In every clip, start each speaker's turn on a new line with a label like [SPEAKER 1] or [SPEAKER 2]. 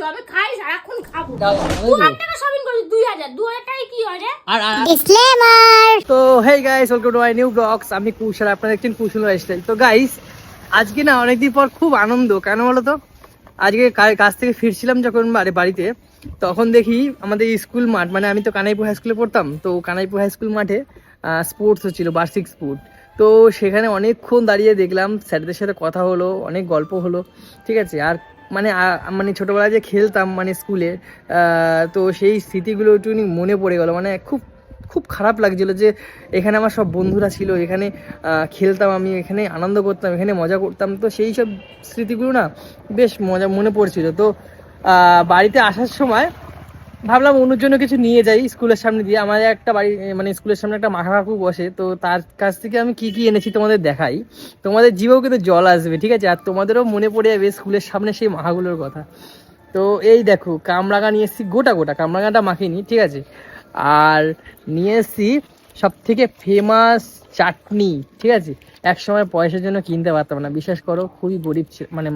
[SPEAKER 1] বুঝছ আমি খাই সারাক্ষণ খাব।
[SPEAKER 2] দাও,
[SPEAKER 1] দু হাজার টাকা শপিং করি দুই হাজার। দু হাজার টাকায় কি হয় রে?
[SPEAKER 2] আর
[SPEAKER 3] Disclaimer!
[SPEAKER 2] তো hey guys welcome to my new blogs আমি কুশল আপনারা দেখছেন কুশল লাইফস্টাইল তো গাইস আজকে না অনেকদিন পর খুব আনন্দ। কেন বলো তো আজকে কাজ থেকে ফিরছিলাম যখন বাড়ি বাড়িতে তখন দেখি আমাদের স্কুল মাঠ মানে আমি তো কানাইপুর হাই স্কুলে পড়তাম তো কানাইপুর হাই স্কুল মাঠে স্পোর্টস হচ্ছিল বার্ষিক স্পোর্ট তো সেখানে অনেকক্ষণ দাঁড়িয়ে দেখলাম স্যারদের সাথে কথা হলো অনেক গল্প হলো ঠিক আছে? আর মানে মানে ছোটোবেলায় যে খেলতাম মানে স্কুলে তো সেই স্মৃতিগুলো একটু মনে পড়ে গেল। মানে খুব খুব খারাপ লাগছিল যে এখানে আমার সব বন্ধুরা ছিল, এখানে খেলতাম আমি, এখানে আনন্দ করতাম, এখানে মজা করতাম। তো সেই সব স্মৃতিগুলো না বেশ মজা, মনে পড়ছিল। তো বাড়িতে আসার সময় ভাবলাম অনুর জন্য কিছু নিয়ে যাই স্কুলের সামনে দিয়ে। আমার একটা বাড়ি মানে স্কুলের সামনে একটা মাখা কাকু বসে। তো তার কাছ থেকে আমি কি কি এনেছি তোমাদের দেখাই। তোমাদের জীবেও কিন্তু জল আসবে, ঠিক আছে? আর তোমাদেরও মনে পড়ে যাবে স্কুলের সামনে সেই মাখাগুলোর কথা। তো এই দেখো, কামরাঙা নিয়ে এসেছি, গোটা গোটা কামরাঙাটা মাখিনি, ঠিক আছে? আর নিয়ে এসেছি সব থেকে ফেমাস চাটনি, ঠিক আছে? এক সময় পয়সার জন্য কিনতে পারতাম না। বিশ্বাস করো, খুবই গরিব মানে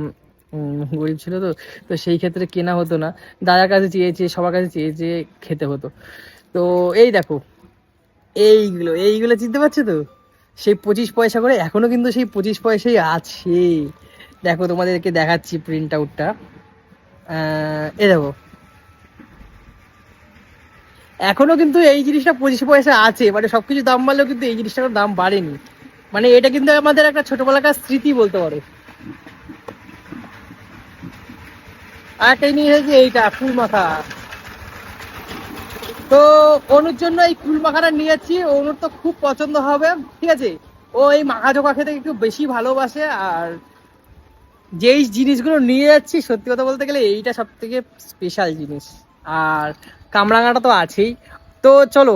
[SPEAKER 2] গরিব ছিল তো তো সেই ক্ষেত্রে কেনা হতো না। দাদার কাছে চেয়েছে, সবার কাছে চেয়েছে, খেতে হতো। তো এই দেখো, এইগুলো এইগুলো চিনতে পারছ তো? সেই পঁচিশ পয়সা করে, এখনও কিন্তু সেই পঁচিশ পয়সাই আছে। দেখো তোমাদেরকে দেখাচ্ছি প্রিন্ট আউটটা এ দেখো। এখনও কিন্তু এই জিনিসটা পঁচিশ পয়সা আছে মানে সবকিছু দাম বাড়লেও কিন্তু এই জিনিসটার দাম বাড়েনি। মানে এটা কিন্তু আমাদের একটা ছোটবেলাকার স্মৃতি বলতে পারো। আর একটা জিনিস হচ্ছে এইটা ফুল মাখা তো অনুর জন্য এই ফুল মাখাটা নিয়েছি, অনুর তো খুব পছন্দ হবে, ঠিক আছে? ও এই মাখা জোকা খেতে একটু বেশি ভালোবাসে, আর যেই জিনিসগুলো নিয়ে যাচ্ছি সত্যি কথা বলতে গেলে এইটা সব থেকে স্পেশাল জিনিস। আর কামরাঙাটা তো আছেই। তো চলো,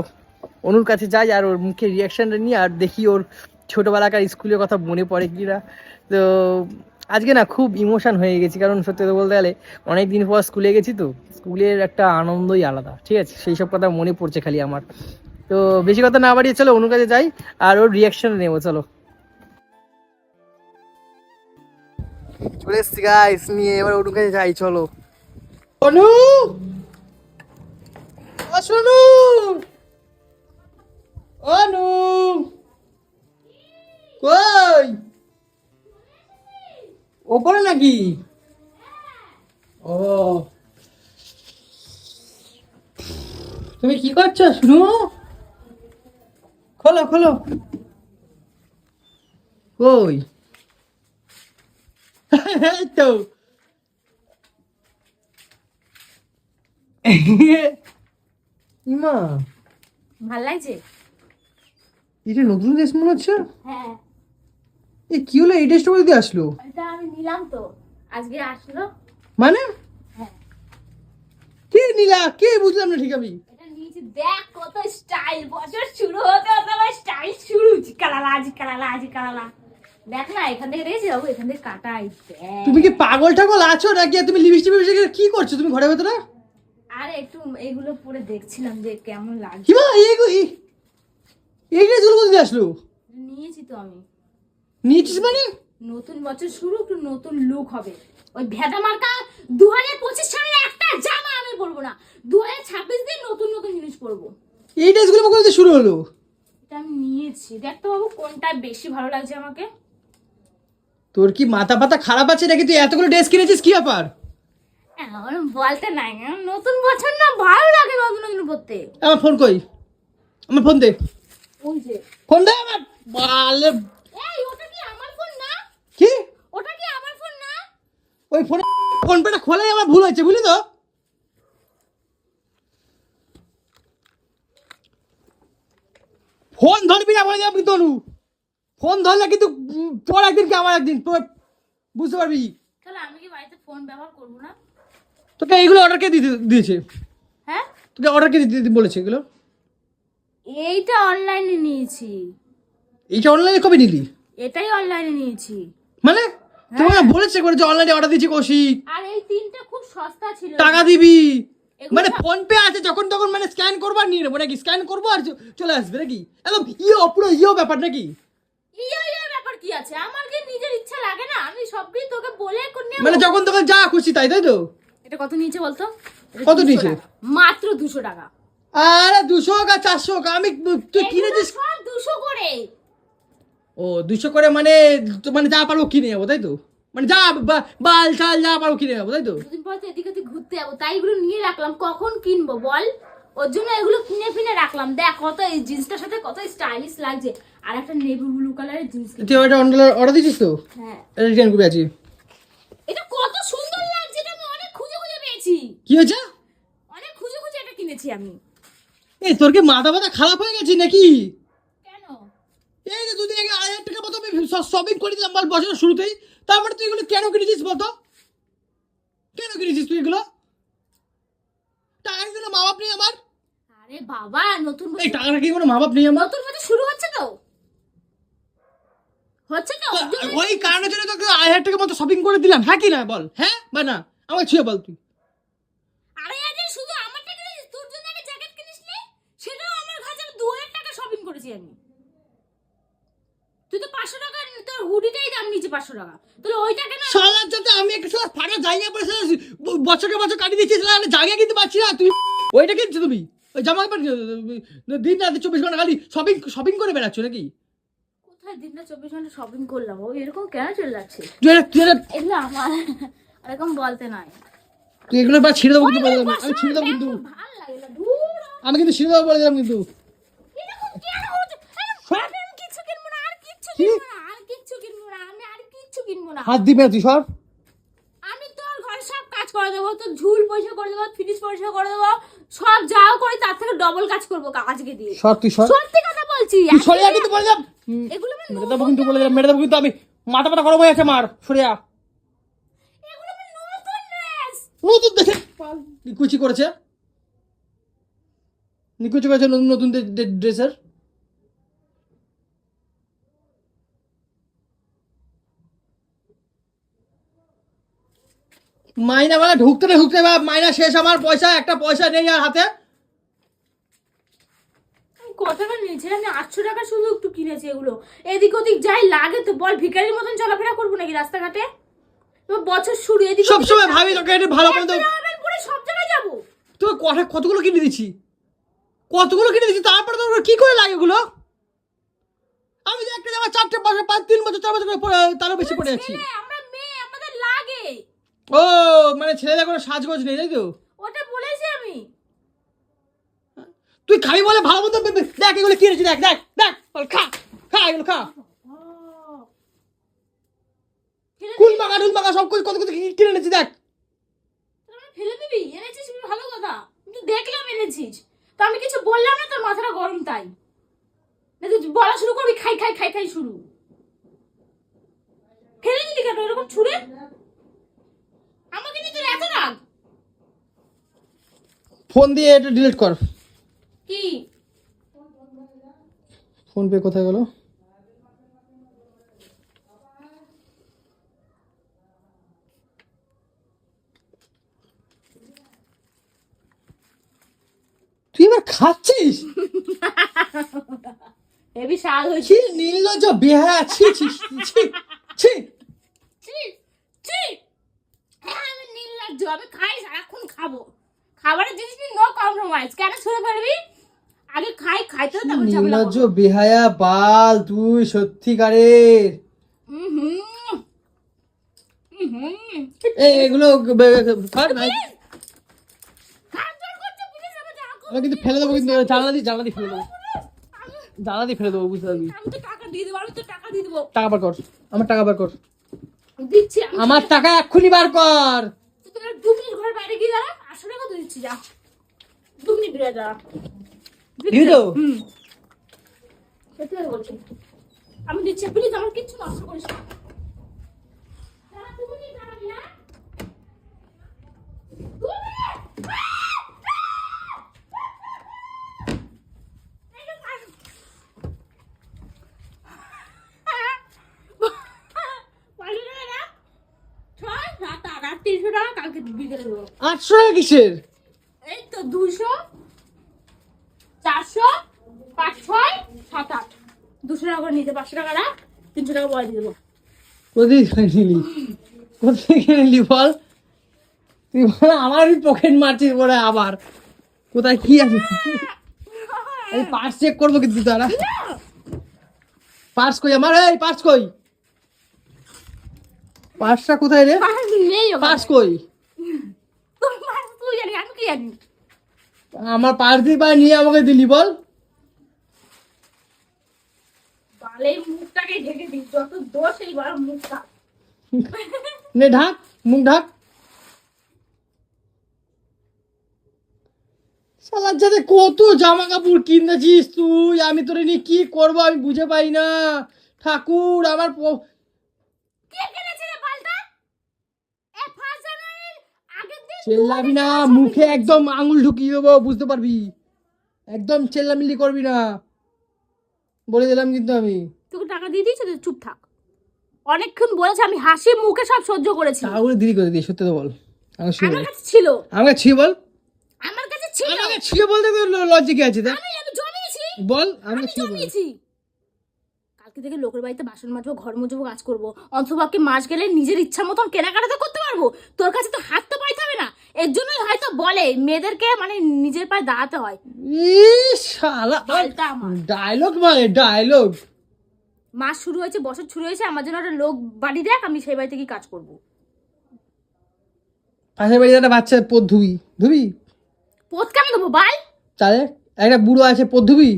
[SPEAKER 2] অনুর কাছে যাই, আর ওর মুখে রিয়াকশনটা নিয়ে আর দেখি ওর ছোটবেলাকার স্কুলের কথা মনে পড়ে কিনা। তো আজকে না খুব ইমোশন হয়ে গেছি কারণ সত্যি কথা বলতে গেলে অনেক দিন পর স্কুলে গেছি তো স্কুলের একটা আনন্দই আলাদা ঠিক আছে? সেই সব কথা মনে পড়ছে খালি আমার। তো বেশি কথা না বাড়িয়ে চলো অনুর কাছে যাই আর ওর রিয়াকশন নেব চলো। চলে এসছি গাইস নিয়ে এবার ওর কাছে যাই চলো। অনু! ও অনু! কই? ওপরে নাকি? ও। তুমি কি করছ শুনু? খোলো খোলো। কই? তো। ইমা।
[SPEAKER 1] ভালো লাগছে?
[SPEAKER 2] এটা নতুন দেশ মনে হচ্ছে?
[SPEAKER 1] হ্যাঁ।
[SPEAKER 2] এ কি হলো এই ড্রেসটা বলতে আসলো
[SPEAKER 1] এটা আমি নিলাম তো আজকে আসলো
[SPEAKER 2] মানে
[SPEAKER 1] হ্যাঁ
[SPEAKER 2] কে নিলা কে বুঝলাম না ঠিক আমি
[SPEAKER 1] এটা নিয়েছি দেখ কত স্টাইল বছর শুরু হতে হতে আমার স্টাইল শুরু জিকালালা জিকালালা জিকালালা দেখ না এখান থেকে বাবু এখান থেকে কাটাই
[SPEAKER 2] তুমি কি পাগল টাগল আছো নাকি তুমি লিপস্টিক ফিপস্টিক কি করছ তুমি ঘরের ভেতরে
[SPEAKER 1] আরে একটু এগুলো পরে দেখছিলাম যে কেমন
[SPEAKER 2] কি
[SPEAKER 1] লাগছে
[SPEAKER 2] এই এই- কোথায় আসলো
[SPEAKER 1] নিয়েছি তো আমি
[SPEAKER 2] নিয়েছিস মানে?
[SPEAKER 1] নতুন বছর শুরু একটু নতুন লুক হবে। ওই ভেদা মার্কা দু হাজার পঁচিশ সালের একটা জামা আমি পরবো না। দু হাজার ছাব্বিশ দিন নতুন নতুন জিনিস পরবো।
[SPEAKER 2] এই ড্রেসগুলো কোথা থেকে শুরু হলো।
[SPEAKER 1] এটা আমি নিয়েছি। দেখতে বাবু কোনটা বেশি ভালো লাগছে আমাকে।
[SPEAKER 2] তোর কি মাথা পাতা খারাপ আছে নাকি? তুই এতগুলো ড্রেস কিনেছিস কি ব্যাপার?
[SPEAKER 1] বলতে নাই। নতুন বছর না ভালো লাগে নতুন নতুন পড়তে
[SPEAKER 2] আমার ফোন কই? আমার ফোন দে। ফোন দে আমার। বালে
[SPEAKER 1] এই ওটা আমার
[SPEAKER 2] কি?
[SPEAKER 1] ওটা কি আমার ফোন না?
[SPEAKER 2] ওই ফোনে ফোন পেটা খোলাই আমার ভুল হয়েছে বুঝলি তো? ফোন ধরবি না বলে যাবি তনু। ফোন ধরলে কিন্তু তোর একদিন কি আমার একদিন তোর বুঝতে পারবি?
[SPEAKER 1] তাহলে আমি কি বাড়িতে ফোন ব্যবহার করব না?
[SPEAKER 2] তোকে এইগুলো অর্ডার কে দিতে দিয়েছে?
[SPEAKER 1] হ্যাঁ?
[SPEAKER 2] তোকে অর্ডার কে দিতে বলেছে এগুলো?
[SPEAKER 1] এইটা অনলাইনে নিয়েছি।
[SPEAKER 2] এইটা অনলাইনে কবে নিলি?
[SPEAKER 1] এটাই অনলাইনে নিয়েছি।
[SPEAKER 2] মানে? তোমাকে বলেছে করে যে অনলাইনে অর্ডার দিয়েছি কৌশিক।
[SPEAKER 1] আর এই তিনটা খুব সস্তা ছিল।
[SPEAKER 2] টাকা দিবি। মানে
[SPEAKER 1] সব-
[SPEAKER 2] ফোন পে আছে যখন তখন মানে স্ক্যান করব আর নিয়ে নেব নাকি? স্ক্যান করব আর চলে আসবে নাকি? একদম ইয়ে পুরো ইয়ে ব্যাপার নাকি?
[SPEAKER 1] ব্যাপার কি আছে? আমার কি নিজের ইচ্ছা লাগে না? আমি সবকিছু তোকে বলে করে
[SPEAKER 2] মানে যখন তখন যা খুশি তাই তাই তো?
[SPEAKER 1] এটা কত নিয়েছে বলতো?
[SPEAKER 2] কত
[SPEAKER 1] 200
[SPEAKER 2] নিয়েছে?
[SPEAKER 1] মাত্র দুশো টাকা।
[SPEAKER 2] আরে দুশো হোক আর চারশো হোক আমি তুই কিনেছিস?
[SPEAKER 1] এগুলো সব দুশো করে।
[SPEAKER 2] ও দুশো করে মানে মানে যা পারব কিনে যাব তাই তো? মানে যা বাল চাল যা পারব কিনে যাব তাই তো?
[SPEAKER 1] দুদিন পর তো এদিক ঘুরতে যাব তাই এগুলো নিয়ে রাখলাম কখন কিনবো বল? ওর জন্য এগুলো কিনে ফিনে রাখলাম দেখ কত এই জিন্সটার সাথে কত স্টাইলিশ লাগছে আর একটা নেভি ব্লু কালারের জিন্স
[SPEAKER 2] তুই ওটা অর্ডার দিয়েছিস তো?
[SPEAKER 1] হ্যাঁ।
[SPEAKER 2] এটা রিটার্ন করে আছি।
[SPEAKER 1] এটা কত সুন্দর লাগছে এটা আমি অনেক খুঁজে খুঁজে পেয়েছি।
[SPEAKER 2] কি হয়েছে?
[SPEAKER 1] অনেক খুঁজে খুঁজে এটা কিনেছি আমি।
[SPEAKER 2] এই তোর কি মাথা মাথা খারাপ হয়ে গেছে নাকি? এই যে দুদিন আগে আড়াই হাজার টাকা মতো আমি শপিং করে দিলাম বল বছরের শুরুতেই। তারপরে তুই এগুলো কেন কিনেছিস বলতো? কেন কিনেছিস তুই এগুলো? টাকা কি মা বাপ নেই আমার?
[SPEAKER 1] আরে বাবা নতুন
[SPEAKER 2] এই টাকাটা কি কোনো মা বাপ নেই আমার?
[SPEAKER 1] নতুন বছর শুরু হচ্ছে তো। হচ্ছে জন্য-
[SPEAKER 2] ওই কারণের জন্য তোকে আড়াই হাজার টাকা মতো শপিং করে দিলাম। হ্যাঁ কি না বল? হ্যাঁ বা না? আমাকে ছুঁয়ে বল তুই।
[SPEAKER 1] আড়াই হাজার শুধু আমার টাকা তোর জন্য একটা জ্যাকেট কিনিস নি সেটাও আমার কাছে দু হাজার টাকা শপিং করেছি আমি। তুই তো পাঁচশো টাকা তোর হুডিটাই দাম নিচ্ছে পাঁচশো টাকা। তাহলে ওইটা কেন?
[SPEAKER 2] সালার যাতে আমি একটা সালা ফাটা জায়গা সালা বছরকে বছর কাটিয়ে দিচ্ছি সালা আমি জায়গা কিনতে পারছি না তুই ওইটা কিনছো তুমি? ওই জামা কাপড় দিন রাতে চব্বিশ ঘণ্টা খালি শপিং শপিং করে বেড়াচ্ছ নাকি?
[SPEAKER 1] কোথায় দিনটা চব্বিশ ঘণ্টা শপিং করলাম? ও এরকম কেন চলে যাচ্ছে?
[SPEAKER 2] তুই
[SPEAKER 1] এগুলো আমার এরকম বলতে নাই
[SPEAKER 2] তুই এগুলো বা ছিঁড়ে দেবো কিন্তু আমি ছিঁড়ে দেবো কিন্তু।
[SPEAKER 1] না
[SPEAKER 2] আমি কিন্তু ছিঁড়ে দেবো বলে দিলাম কিন্তু
[SPEAKER 1] এরকম কেন হচ্ছে আরে বাবা, আমি কিচ্ছু কিনবো না আর কিচ্ছু
[SPEAKER 2] কি?
[SPEAKER 1] আর কিচ্ছু কিনবো না আমি আর কিচ্ছু কিনবো না।
[SPEAKER 2] হাত দিবি না তুই সর
[SPEAKER 1] আমি তোর ঘরে সব কাজ করে দেবো তোর ঝুল পরিষ্কার করে দেবো ফ্রিজ পরিষ্কার করে দেবো সব যাও করি তার থেকে ডবল কাজ করব আজকে দিয়ে।
[SPEAKER 2] সর তুই সর।
[SPEAKER 1] সত্যি কথা বলছি
[SPEAKER 2] তুই সরে যা কিন্তু বলে
[SPEAKER 1] এগুলো
[SPEAKER 2] মেরে দেবো কিন্তু বলে মেরে দেবো কিন্তু আমি। মাথা মাথা গরম হয়ে আছে মার। সরে যা।
[SPEAKER 1] নতুন
[SPEAKER 2] দেখে নিকুচি করেছে। নিকুচি করেছে নতুন নতুন ড্রেসের। মাইনা বেলা ঢুকতে না ঢুকতে বা মাইনা শেষ আমার পয়সা একটা পয়সা নেই আর হাতে।
[SPEAKER 1] কত টাকা নিয়েছি আমি আটশো টাকা শুধু একটু কিনেছি এগুলো। এদিক ওদিক যাই লাগে তো বল ভিখারির মতন চলাফেরা করব নাকি রাস্তাঘাটে? বছর শুরু এদিক ওদিক
[SPEAKER 2] সবসময় ভাবি তোকে এটা ভালো
[SPEAKER 1] পরে সব জায়গায় যাব।
[SPEAKER 2] তুই কটা কতগুলো কিনে দিচ্ছি? কতগুলো কিনে দিচ্ছি? তারপরে তোর কি করে লাগে এগুলো? আমি যে একটা জামা চারটে বছর পাঁচ তিন বছর চার বছর তারও বেশি পড়ে যাচ্ছি
[SPEAKER 1] ছেলে, আমরা মেয়ে আমাদের লাগে
[SPEAKER 2] ও মানে ছেলেদের কোনো সাজগোজ নেই তাই তো?
[SPEAKER 1] ওটা বলেছি আমি।
[SPEAKER 2] তুই খাবি বলে ভালো মতো দেখ এগুলো কি কিনেছি দেখ দেখ দেখ বল, খা খা এগুলো খা। কুল? মাখা টুল মাখা সব কত কত কিনে এনেছি দেখ।
[SPEAKER 1] ফেলে দিবি? এনেছিস ভালো কথা। কিন্তু দেখলাম এনেছিস। তো আমি কিছু বললাম না তোর মাথাটা গরম তাই। না তুই বলা শুরু করবি খাই খাই খাই খাই শুরু। ফেলে দিলি কেন? এরকম ছুঁড়ে আমাকে নিয়ে তোর এত রাগ
[SPEAKER 2] ফোন দিয়ে এটা ডিলিট কর।
[SPEAKER 1] কি?
[SPEAKER 2] ফোন পে কোথায় গেল? তুই এবার খাচ্ছিস?
[SPEAKER 1] হেবি স্বাদ হয়েছে।
[SPEAKER 2] নীল ছি ছি ছি ছি
[SPEAKER 1] ছি ছি হ্যাঁ আমি নির্লজ্জ আমি খাই সারাক্ষণ খাব খাবারের জিনিস নিয়ে কম্প্রোমাইজ কেন ছুঁড়ে ফেলবি? আগে খাই খাইতে হবে, তারপর ঝামেলা
[SPEAKER 2] নির্লজ্জ
[SPEAKER 1] করব।
[SPEAKER 2] বেহায়া বাল তুই সত্যিকারের। এই এগুলো আমি কিন্তু ফেলে দেবো কিন্তু জানলা দিয়ে জানলা দিয়ে ফেলে দেবো। জানলা দিয়ে ফেলে দেবো বুঝতে পারবি?
[SPEAKER 1] আমি তো টাকা দিয়ে দেবো আমি তো টাকা দিয়ে দেবো।
[SPEAKER 2] টাকা বার কর আমার টাকা বার কর।
[SPEAKER 1] দিচ্ছি
[SPEAKER 2] আমার টাকা এক্ষুনি বার কর।
[SPEAKER 1] তুই তোরা ঘর বাইরে গিয়ে দাঁড়া আটশো টাকা তো দিচ্ছি যা। দু মিনিট ঘুরে দাঁড়া
[SPEAKER 2] দিবি তো?
[SPEAKER 1] হুম সত্যি বলছি। আমি দিচ্ছি প্লিজ আমার কিচ্ছু নষ্ট করিস না।
[SPEAKER 2] আটশো টাকা কিসের?
[SPEAKER 1] দুশো চারশো পাঁচ ছয় সাত আট। দুশো টাকা করে নিতে পাঁচশো টাকা রাখ তিনশো টাকা পরে দিয়ে দেবো।
[SPEAKER 2] কোথায় নিলি কোথায় নিলি বল? তুই বলে আমারই পকেট মারছিস বলে আবার। কোথায় কি আছে? এই পার্স চেক করব কিন্তু তারা। পার্স কই? আমার এই পার্স কই? পার্সটা কোথায় রে?
[SPEAKER 1] পার্স
[SPEAKER 2] কই?
[SPEAKER 1] তোর তুই জানি আমি কি জানি?
[SPEAKER 2] আমার দিয়ে পায়ে নিয়ে আমাকে দিলি বল।
[SPEAKER 1] বালে মুখটাকে ঢেকে দিস যত দোষ এইবার মুখটা।
[SPEAKER 2] নে ঢাক মুখ ঢাক। যাতে কত জামা কাপড় কিনেছিস তুই? আমি তোরে নিয়ে কি করব আমি বুঝে পাই না। ঠাকুর আমার প-
[SPEAKER 1] কে কিনেছে রে পাল্টা এ ফার্স্ট জানুয়ারির আগের দিন
[SPEAKER 2] চেল্লাবি না মুখে একদম আঙুল ঢুকিয়ে দেবো বুঝতে পারবি? একদম চেল্লামিল্লি করবি না। বলে দিলাম কিন্তু আমি।
[SPEAKER 1] তোকে টাকা দিয়ে দিয়েছে চুপ থাক। অনেকক্ষণ বলেছে আমি হাসি মুখে সব সহ্য করেছি।
[SPEAKER 2] তাহলে দিদি করে দিই সত্যি তো বল।
[SPEAKER 1] আমার কাছে ছিল।
[SPEAKER 2] আমাকে ছুঁয়ে বল?
[SPEAKER 1] আমার কাছে ছিল।
[SPEAKER 2] আমাকে ছুঁয়ে বলতে তো ল- লজ্জা কি আছে
[SPEAKER 1] আমি আমি জমিয়েছি
[SPEAKER 2] বল
[SPEAKER 1] আমি জমিয়েছি কালকে থেকে লোকের বাড়িতে বাসন মাজবো ঘর মুছবো কাজ করব। অন্তভাবকে মাস গেলে নিজের ইচ্ছা মতন কেনাকাটা তো করতে পারব। তোর কাছে তো হাত তো পাইতে হবে না। এর জন্যই হয়তো বলে মেয়েদেরকে মানে নিজের পায়ে দাঁড়াতে হয়।
[SPEAKER 2] ডায়লগ মানে ডায়লগ
[SPEAKER 1] মাস শুরু হয়েছে বছর শুরু হয়েছে আমার জন্য একটা লোক বাড়ি দেখ আমি সেই বাড়িতে কি কাজ করব।
[SPEAKER 2] পাশের বাড়িতে একটা বাচ্চা পদ ধুবি? ধুবি
[SPEAKER 1] পথ কেন দেবো বাল?
[SPEAKER 2] তাহলে একটা বুড়ো আছে পদ ধুবি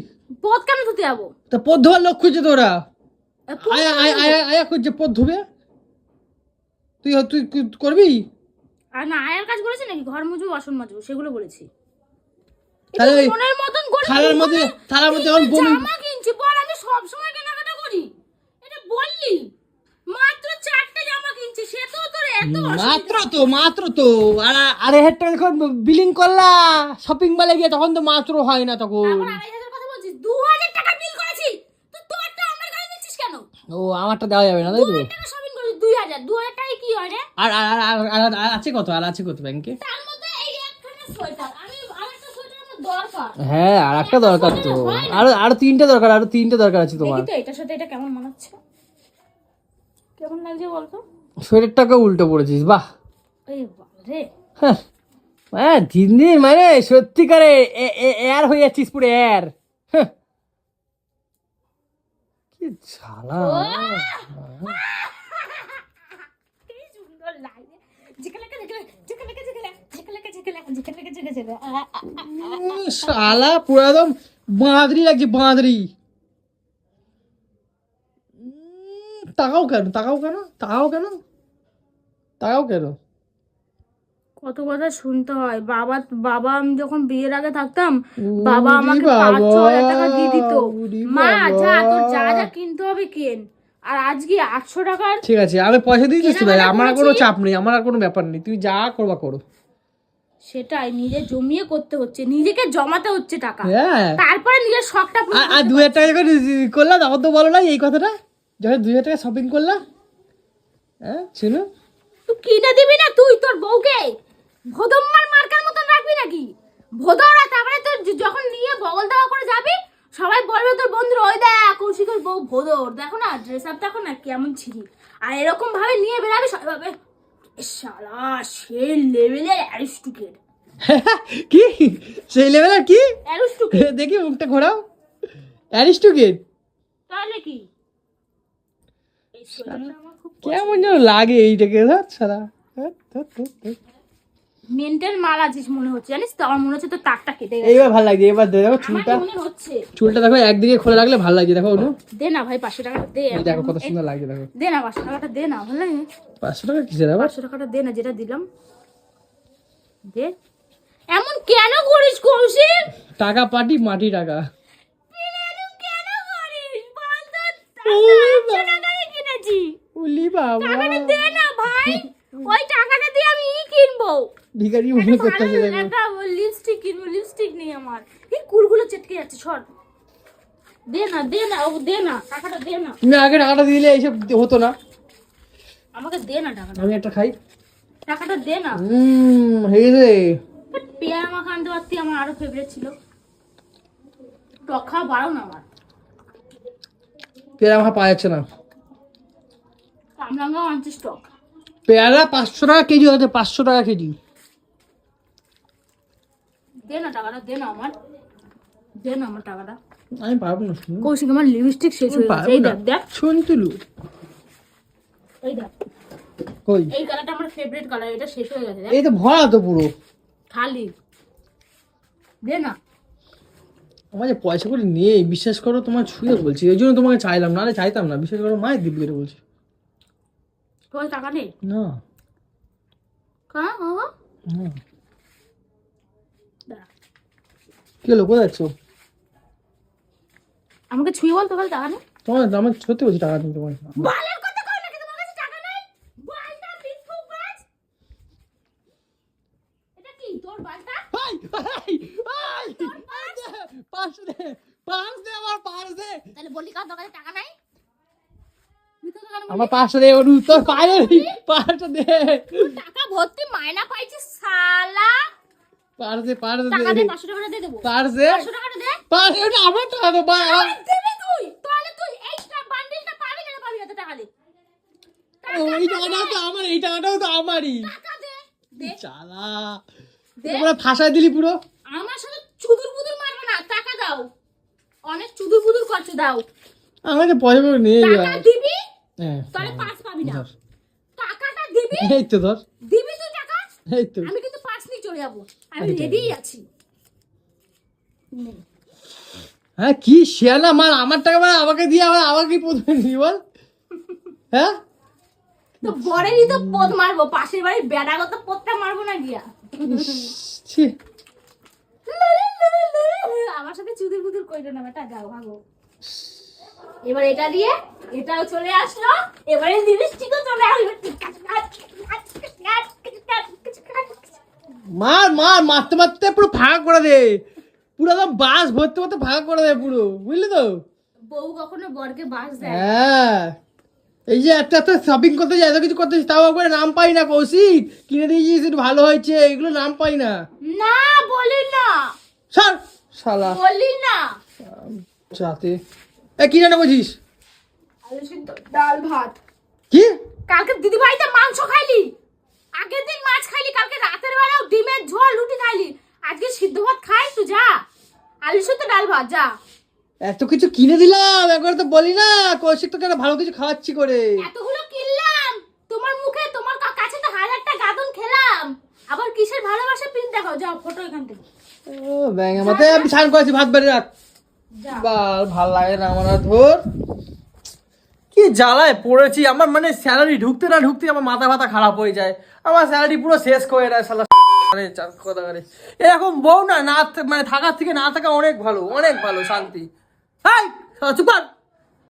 [SPEAKER 1] পথ কেন ধুতে যাব?
[SPEAKER 2] তা পদ ধোয়ার লোক খুঁজছে তোরা। আয়া আয়া আয়া আয়া খুঁজছে পদ ধুবে? তুই তুই করবি?
[SPEAKER 1] আর না আয়ার কাজ করেছে নাকি? ঘর মুছবো বাসন মাজবো সেগুলো বলেছি।
[SPEAKER 2] তাহলে
[SPEAKER 1] মনের মতন করে
[SPEAKER 2] থালার মধ্যে থালার মধ্যে এখন বমি
[SPEAKER 1] জামা কিনছি বল আমি সব সময় কেনাকাটা করি। এটা বললি? মাত্র চারটে জামা কিনছি সে তো তোর এত
[SPEAKER 2] মাত্র তো মাত্র তো। আর হাজার টাকা যখন বিলিং করলা। শপিং মলে গিয়ে তখন তো মাত্র হয় না তখন
[SPEAKER 1] এখন আড়াই হাজার কথা বলছিস দু হাজার টাকা বিল করেছি তো তোরটা আমার গায়ে দিচ্ছিস কেন
[SPEAKER 2] ও আমারটা দেওয়া যাবে না তাই তো?
[SPEAKER 1] শপিং করেছিস দুই হাজার টাকায় কি হয় রে?
[SPEAKER 2] আর আর আর- আছে কত? আর আছে কত ব্যাংকে
[SPEAKER 1] তার মধ্যে এই একখানা সোয়েটার আমি আরেকটা সোয়েটার আমার দরকার।
[SPEAKER 2] হ্যাঁ আর একটা দরকার তো। আরও আরও তিনটে দরকার আরও তিনটে দরকার আছে তোমার।
[SPEAKER 1] দেখি তো এটার সাথে এটা কেমন মানাচ্ছে? কেমন লাগছে বলতো?
[SPEAKER 2] সোয়েটারটাকে উল্টো পড়েছিস বাহ।
[SPEAKER 1] এই
[SPEAKER 2] হ্যাঁ হ্যাঁ দিন দিন মানে সত্যিকারে এয়ার হয়ে যাচ্ছিস পুরো এয়ার
[SPEAKER 1] আ।
[SPEAKER 2] উম, শালা পুরো একদম বাঁদরি লাগছে বাঁদরি। তাকাও কেন? তাকাও কেন? তাকাও কেন? তাকাও কেন?
[SPEAKER 1] কত কথা শুনতে হয়। বাবা বাবা আমি যখন বিয়ের আগে থাকতাম বাবা আমাকে পাঁচ ছ হাজার টাকা দিয়ে দিত। মা যা তোর যা যা কিনতে হবে কেন? আর আজকে আটশো টাকার
[SPEAKER 2] ঠিক আছে আমি পয়সা দিয়ে দিচ্ছি ভাই আমার আর কোনো চাপ নেই আমার আর কোনো ব্যাপার নেই তুমি যা করবা করো।
[SPEAKER 1] সেটাই নিজে জমিয়ে করতে হচ্ছে নিজেকে জমাতে হচ্ছে টাকা।
[SPEAKER 2] হ্যাঁ।
[SPEAKER 1] তারপরে নিজের শখটা
[SPEAKER 2] আর দু হাজার টাকা যখন করলা তখন তো বলো না এই কথাটা। যখন দুই হাজার টাকা শপিং করলা হ্যাঁ শুনো
[SPEAKER 1] তুই কিনে দিবি না তুই তোর বউকে? ভোদম্মার মার্কার মতন রাখবি নাকি? ভোদরা তারপরে তোর যখন নিয়ে বগল দেওয়া করে যাবি সবাই বলবে তোর বন্ধুরা ওই দেখ কৌশিকের বউ ভোদর। দেখো না ড্রেস আপ দেখো না কেমন ছিড়ি। আর এরকম ভাবে নিয়ে বেরাবি সবাই ভাবে শালা সেই লেভেলের অ্যারিস্টুকেট
[SPEAKER 2] কি? সেই লেভেলের কি?
[SPEAKER 1] অ্যারিস্টুকেট
[SPEAKER 2] দেখি মুখটা ঘোরাও। অ্যারিস্টুকেট
[SPEAKER 1] তাহলে কি?
[SPEAKER 2] কেমন যেন লাগে এইটাকে ধর সারা
[SPEAKER 1] মেন্টাল মাল আছিস মনে হচ্ছে জানিস তো? আমার মনে হচ্ছে তোর তাকটা কেটে গেছে।
[SPEAKER 2] এইবার ভালো লাগছে এবার দেখো চুলটা।
[SPEAKER 1] হচ্ছে?
[SPEAKER 2] চুলটা দেখো একদিকে খোলা রাখলে ভালো লাগছে দেখো অনু।
[SPEAKER 1] দে না ভাই পাঁচশো টাকা দে।
[SPEAKER 2] দেখো কত সুন্দর লাগছে দেখো।
[SPEAKER 1] দে না পাঁচশো টাকাটা দে না ভালো লাগে।
[SPEAKER 2] পাঁচশো টাকা কিসের আবার?
[SPEAKER 1] পাঁচশো টাকাটা দে না যেটা দিলাম। দে। এমন কেন করিস কৌশিক?
[SPEAKER 2] টাকা পাটি মাটি টাকা।
[SPEAKER 1] তো।
[SPEAKER 2] উলি বাবা।
[SPEAKER 1] দে না ভাই। ওই টাকাটা দিয়ে আমি ই কিনবো।
[SPEAKER 2] ভিখারি মনে করতেছে
[SPEAKER 1] একটা লিপস্টিক কিনবো লিপস্টিক নেই আমার। এই কুলগুলো চেটকে যাচ্ছে সর। দে না দে না ও দে না টাকাটা দে না।
[SPEAKER 2] তুমি আগে টাকাটা দিলে এইসব হতো না।
[SPEAKER 1] আমাকে দে না টাকাটা।
[SPEAKER 2] আমি একটা খাই।
[SPEAKER 1] টাকাটা দে না।
[SPEAKER 2] হুম গেছে।
[SPEAKER 1] বাট পেয়ারা মাখা আনতে পারতি আমার আরও ফেভারিট ছিল। টক খাওয়া বারো না আমার।
[SPEAKER 2] পেয়ারা আমার পাওয়া যাচ্ছে না।
[SPEAKER 1] কামরাঙ্গাও আনছিস টক
[SPEAKER 2] পেয়ারা পাঁচশো টাকা কেজি হচ্ছে পাঁচশো টাকা কেজি।
[SPEAKER 1] দে না টাকাটা দে না আমার। দে না আমার টাকাটা।
[SPEAKER 2] আমি পারব না
[SPEAKER 1] কৌশিক আমার লিপস্টিক শেষ হয়ে গেছে। এই দেখ দেখ।
[SPEAKER 2] শুন
[SPEAKER 1] এই দেখ।
[SPEAKER 2] কই?
[SPEAKER 1] এই কালারটা আমার ফেভারিট কালার এটা শেষ হয়ে গেছে
[SPEAKER 2] এই তো ভরা তো পুরো।
[SPEAKER 1] খালি। দে না।
[SPEAKER 2] আমার যে পয়সা করে নেই বিশ্বাস করো তোমার ছুঁয়ে বলছি। এই জন্য তোমাকে চাইলাম নাহলে চাইতাম না। বিশ্বাস করো মায়ের দিব্যি বলছি।
[SPEAKER 1] তোর টাকা নেই
[SPEAKER 2] না
[SPEAKER 1] হ্যাঁ হ্যাঁ।
[SPEAKER 2] কি হলো কোথায় যাচ্ছ
[SPEAKER 1] আমাকে ছুঁয়ে বল কাছে টাকা নেই
[SPEAKER 2] তোমার আমার সত্যি বলছি টাকা নেই তোমার
[SPEAKER 1] বালের কথা কও নাকি তোমার কাছে টাকা নেই বালটা এটা কি তোর বালটা
[SPEAKER 2] পাঁচ দে পাঁচ দে আমার পাঁচ দে
[SPEAKER 1] তাহলে বললি কার কাছে টাকা নাই দোকানে
[SPEAKER 2] আমার পাঁচটা দে ওর তোর পায়ে পাঁচটা দে।
[SPEAKER 1] টাকা ভর্তি মায়না পাইছিস শালা।
[SPEAKER 2] পাঁচ দে
[SPEAKER 1] টাকা দে
[SPEAKER 2] দে।
[SPEAKER 1] পাঁচশো টাকাটা দিয়ে দেবো।
[SPEAKER 2] পাঁচ দে
[SPEAKER 1] পাঁচশো টাকাটা দে।
[SPEAKER 2] পাঁচ ওটা আমার টাকা বা
[SPEAKER 1] দিবি তুই। তাহলে তুই এইটা বান্ডিলটা পাবি না পাবি না তো টাকা দে।
[SPEAKER 2] ওই টাকাটাও তো আমার এই টাকাটাও তো আমারই।
[SPEAKER 1] টাকা দে। দে।
[SPEAKER 2] তোমরা ফাঁসায় দিলি পুরো?
[SPEAKER 1] আমার সাথে চুদুর বুদুর মারবে না টাকা দাও। অনেক চুদুর বুদুর করছে দাও।
[SPEAKER 2] আমাকে পয়সা নিয়ে
[SPEAKER 1] টাকা দিবি? তাহলে পাস পাবি না টাকাটা দিবি
[SPEAKER 2] এই তো ধর
[SPEAKER 1] দিবি তুই টাকা
[SPEAKER 2] এই তো
[SPEAKER 1] আমি কিন্তু পাস নিয়ে চলে যাব আমি। রেডি আছি
[SPEAKER 2] হ্যাঁ কি শিয়ানা মার আমার টাকা মানে আমাকে দিয়ে আবার আমাকে প্রথমে দিই বল হ্যাঁ
[SPEAKER 1] তো বরেরই তো পদ মারবো পাশের বাড়ির বেড়াগত পদটা মারবো না গিয়া
[SPEAKER 2] ছি
[SPEAKER 1] আমার সাথে চুদুর বুদুর কইলো না বেটা যাও ভাগো এবার এটা দিয়ে এটাও চলে আসলো। এবারে লিপস্টিকও চলে আসলো।
[SPEAKER 2] মার মার মারতে মারতে পুরো ফাঁকা করে দে। পুরো একদম বাস ভরতে ভরতে ফাঁকা করে দে পুরো বুঝলি তো?
[SPEAKER 1] বউ কখনো বরকে বাস দেয়
[SPEAKER 2] হ্যাঁ। এই যে একটা একটা শপিং করতে যাই এত কিছু করতে তাও করে নাম পাই না কৌশিক। কিনে দিয়েছিস একটু ভালো হয়েছে এগুলো নাম পাই না।
[SPEAKER 1] না বলি না।
[SPEAKER 2] সর শালা।
[SPEAKER 1] বলি না।
[SPEAKER 2] চাতে এ কি রান্না করছিস?
[SPEAKER 1] আলু সিদ্ধ ডাল ভাত।
[SPEAKER 2] কি?
[SPEAKER 1] কালকে দিদি বাড়িতে মাংস খাইলি। আগের দিন মাছ খাইলি কালকে রাতের বেলাও ডিমের ঝোল রুটি খাইলি। আজকে সিদ্ধ ভাত খাই তুই যা। আলু সিদ্ধ ডাল ভাত যা।
[SPEAKER 2] এত কিছু কিনে দিলাম একবার তো বলি না কৌশিক তোকে ভালো কিছু খাওয়াচ্ছি করে।
[SPEAKER 1] এতগুলো কিনলাম। তোমার মুখে তোমার কাছে তো হাজারটা গাদন খেলাম। আবার কিসের ভালোবাসা প্রিন্ট দেখাও? যাও ফটো এখান থেকে।
[SPEAKER 2] ও ব্যাঙের মাথায় আমি স্নান করেছি ভাত বাড়ি রাখ। ভালো লাগে না আমার ধর। কি জ্বালায় পড়েছি, আমার মানে স্যালারি ঢুকতে না ঢুকতে আমার মাথা ব্যথা খারাপ হয়ে যায়। আমার স্যালারি পুরো শেষ করে দেয় স্যালার কথা করে এরকম বউ না না মানে থাকার থেকে না থাকা অনেক ভালো অনেক ভালো শান্তি। হাই চুপ কর।